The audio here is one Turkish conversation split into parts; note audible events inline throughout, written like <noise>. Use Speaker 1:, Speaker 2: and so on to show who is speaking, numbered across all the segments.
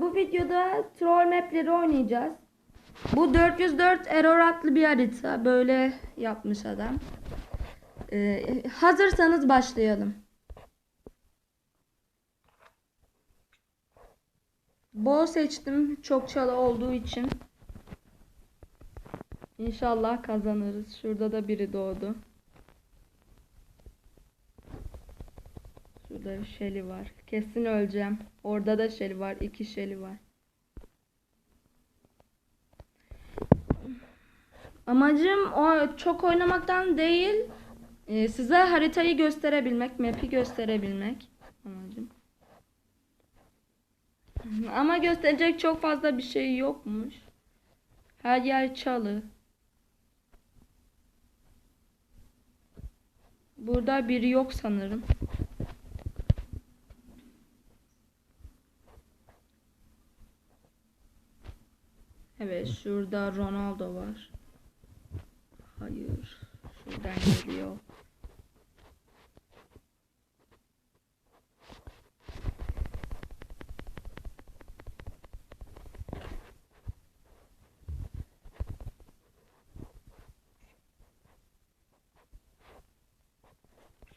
Speaker 1: bu videoda troll mapleri oynayacağız. Bu 404 error adlı bir harita. Böyle yapmış adam. Ee, hazırsanız başlayalım. Bol seçtim çok çalı olduğu için. İnşallah kazanırız. Şurada da biri doğdu. Şurada Shelly var. Kesin öleceğim. Orada da Shelly var. İki Shelly var. Amacım o çok oynamaktan değil, e, size haritayı gösterebilmek, map'i gösterebilmek amacım. Ama gösterecek çok fazla bir şey yokmuş. Her yer çalı. Burada biri yok sanırım. Evet, şurada Ronaldo var. Hayır. Şuradan geliyor.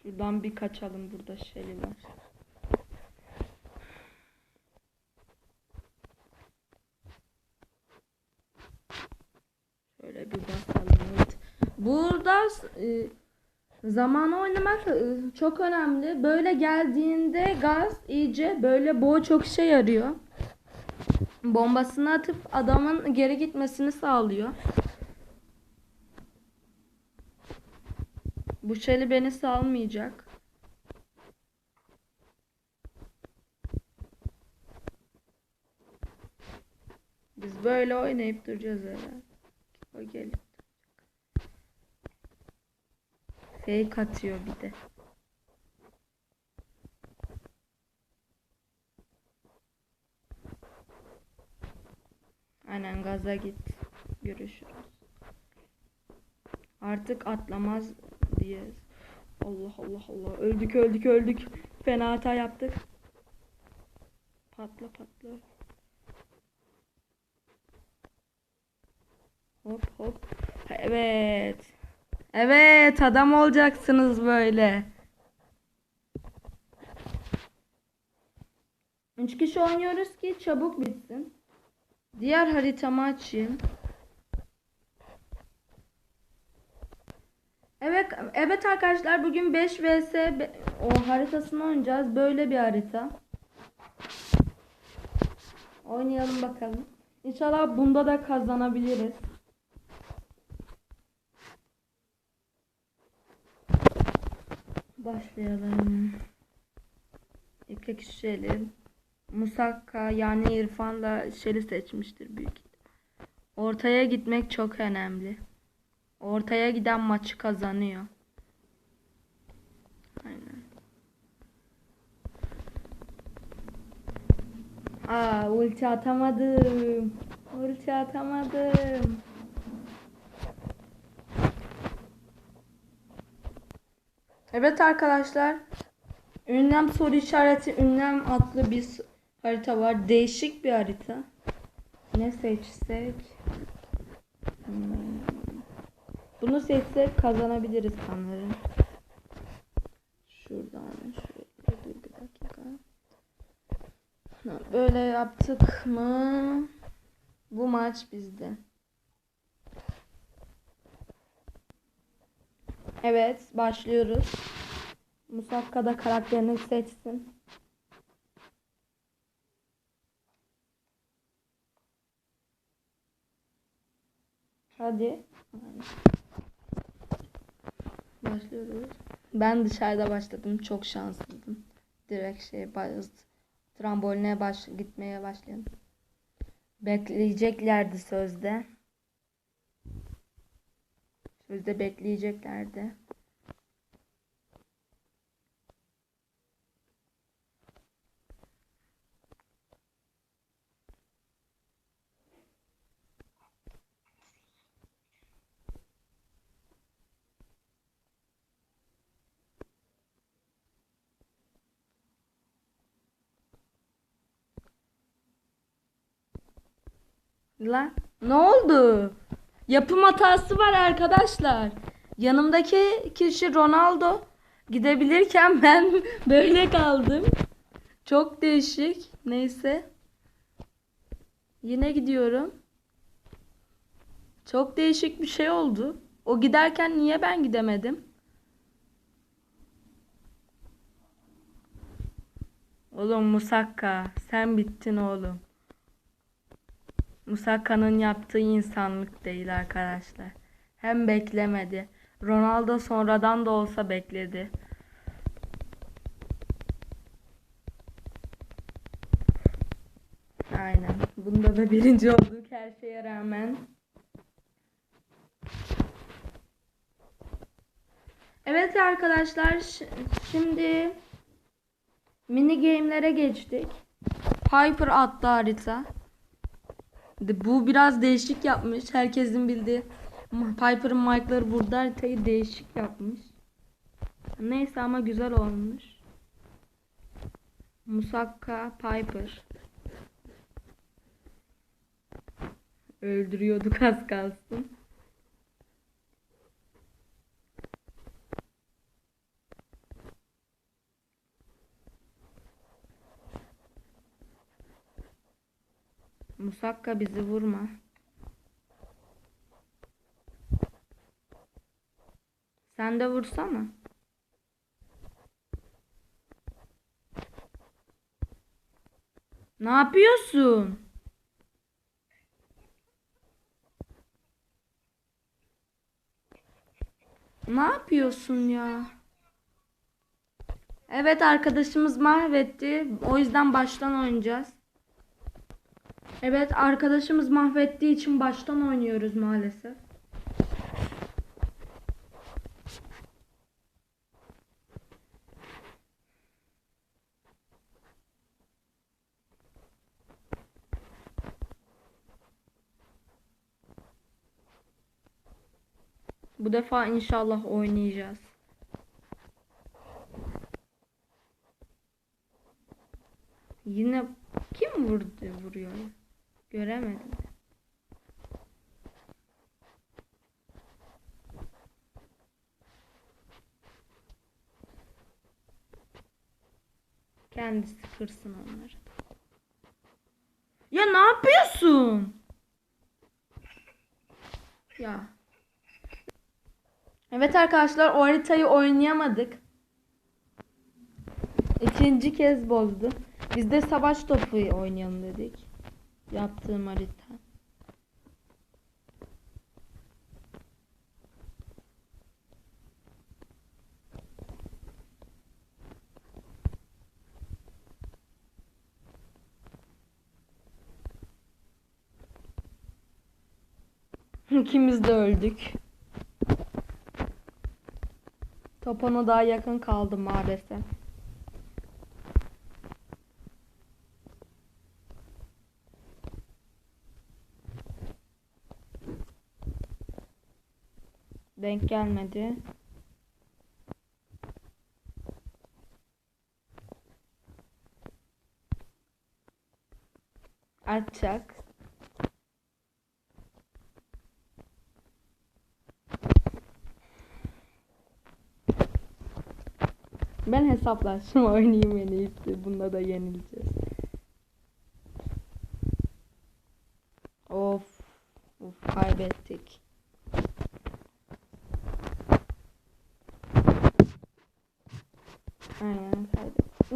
Speaker 1: Şuradan bir kaçalım burada Shelly var. Şöyle bir basalım. Evet. Burada e, oynamak e, çok önemli. Böyle geldiğinde gaz iyice böyle boğa çok işe yarıyor. Bombasını atıp adamın geri gitmesini sağlıyor. Bu Shelly beni salmayacak. Biz böyle oynayıp duracağız herhalde. O gelip Fake atıyor bir de. Aynen gaza git. Görüşürüz. Artık atlamaz diye. Allah Allah Allah. Öldük öldük öldük. Fena hata yaptık. Patla patla. Hop hop. Evet. Evet adam olacaksınız böyle. Üç kişi oynuyoruz ki çabuk bitsin. Diğer haritamı açayım. Evet, evet arkadaşlar bugün 5 vs o haritasını oynayacağız. Böyle bir harita. Oynayalım bakalım. İnşallah bunda da kazanabiliriz. Başlayalım. İki kişiyle Musakka yani İrfan da Şeli seçmiştir büyük. Ortaya gitmek çok önemli. Ortaya giden maçı kazanıyor. Aynen. Aa ulti atamadım. Ulti atamadım. Evet arkadaşlar. Ünlem soru işareti ünlem adlı bir harita var. Değişik bir harita. Ne seçsek? Hmm. Bunu seçsek kazanabiliriz sanırım. Şuradan şöyle bir, dakika. Böyle yaptık mı? Bu maç bizde. Evet, başlıyoruz. Musakka da karakterini seçsin. Hadi. Başlıyoruz. Ben dışarıda başladım. Çok şanslıydım. Direkt şey baz tramboline baş gitmeye başladım. Bekleyeceklerdi sözde. Sözde bekleyeceklerdi. Lan ne oldu? Yapım hatası var arkadaşlar. Yanımdaki kişi Ronaldo. Gidebilirken <laughs> ben böyle kaldım. Çok değişik. Neyse. Yine gidiyorum. Çok değişik bir şey oldu. O giderken niye ben gidemedim? Oğlum Musakka sen bittin oğlum. Musakka'nın yaptığı insanlık değil arkadaşlar. Hem beklemedi. Ronaldo sonradan da olsa bekledi. Aynen. Bunda da birinci olduk her şeye rağmen. Evet arkadaşlar şimdi mini game'lere geçtik. Hyper adlı harita. Bu biraz değişik yapmış. Herkesin bildiği Piper'ın mic'ları burada haritayı değişik yapmış. Neyse ama güzel olmuş. Musakka Piper. Öldürüyorduk az kalsın. Musakka bizi vurma. Sen de vursana. Ne yapıyorsun? Ne yapıyorsun ya? Evet arkadaşımız mahvetti. O yüzden baştan oynayacağız. Evet arkadaşımız mahvettiği için baştan oynuyoruz maalesef. Bu defa inşallah oynayacağız. Yine kim vurdu vuruyor? ya? Göremedim. Kendisi kırsın onları. Ya ne yapıyorsun? Ya. Evet arkadaşlar o haritayı oynayamadık. İkinci kez bozdu. Biz de savaş topu oynayalım dedik. Yaptığım harita. İkimiz de öldük. Top ona daha yakın kaldı maalesef. Denk gelmedi. Atacak. Ben hesaplaştım <laughs> oynayayım en iyisi. Bunda da yenileceğiz.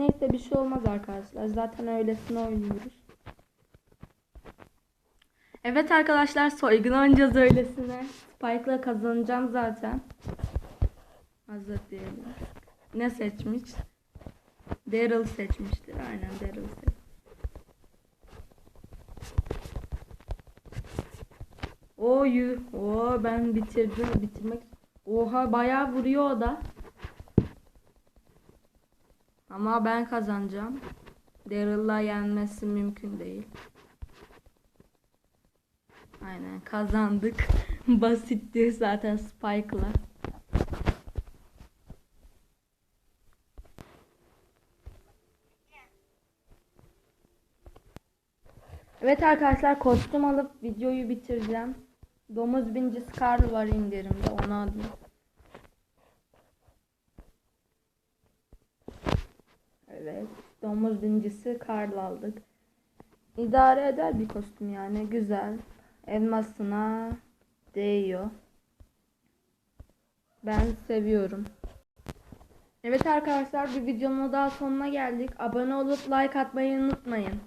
Speaker 1: Neyse bir şey olmaz arkadaşlar. Zaten öylesine oynuyoruz. Evet arkadaşlar soygun oynayacağız öylesine. Spike'la kazanacağım zaten. Hazır diyelim. Ne seçmiş? Daryl seçmiştir. Aynen Daryl seç. O yu. O ben bitirdim. Bitirmek. Oha bayağı vuruyor o da. Ama ben kazanacağım. Daryl'la yenmesi mümkün değil. Aynen kazandık. <laughs> Basitti zaten Spike'la. Evet arkadaşlar kostüm alıp videoyu bitireceğim. Domuz bincisi Karl var indirimde onu alayım. Evet domuz bincisi Karl aldık. İdare eder bir kostüm yani güzel. Elmasına değiyor. Ben seviyorum. Evet arkadaşlar bir videonun daha sonuna geldik. Abone olup like atmayı unutmayın.